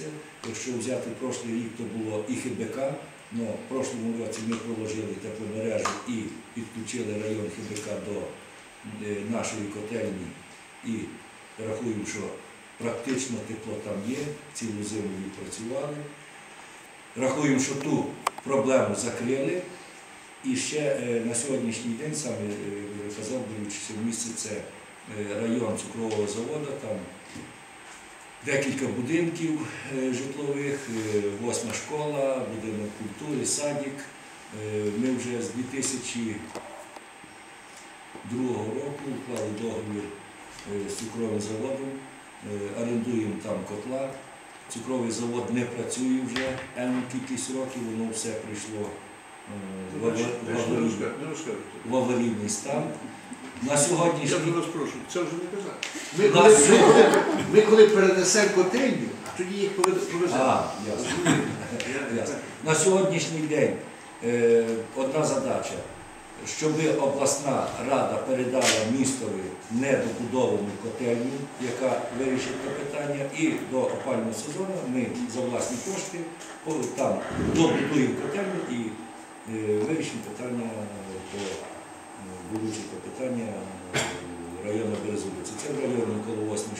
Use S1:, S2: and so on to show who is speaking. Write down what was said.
S1: місце. Якщо взяти прошлий рік, то було і ХБК, але в прошлому році ми проложили тепломережу і підключили район ХБК до е, нашої котельні і рахуємо, що практично тепло там є, цілу зиму відпрацювали. Рахуємо, що ту проблему закрили. І ще е, на сьогоднішній день, саме е, казав, боючися місце, це е, район цукрового заводу, там декілька будинків е, житлових, е, восьма школа, будинок культури, садик. Е, Ми вже з 2002 року уклали договір з цукровим заводом, орендуємо там котла. Цукровий завод не працює вже енну кількість років, воно все прийшло в аварійний стан. На
S2: Я
S1: сьогоднішній
S2: вже вас прошу, це вже не казати.
S3: Ми
S1: На
S3: коли, ми,
S1: сьогодні-
S3: коли, ми коли перенесемо котельню, а тоді їх поведе- повеземо.
S1: А, ясно. Ясно. На сьогоднішній день е, одна задача, щоб обласна рада передала містові недобудовану котельню, яка вирішить це питання, і до опального сезону ми за власні кошти по- там добудуємо котельню і е, вирішимо питання е, болюче питання е, району Березовиці. Це район коло 8 школи, вулиця Шкільна.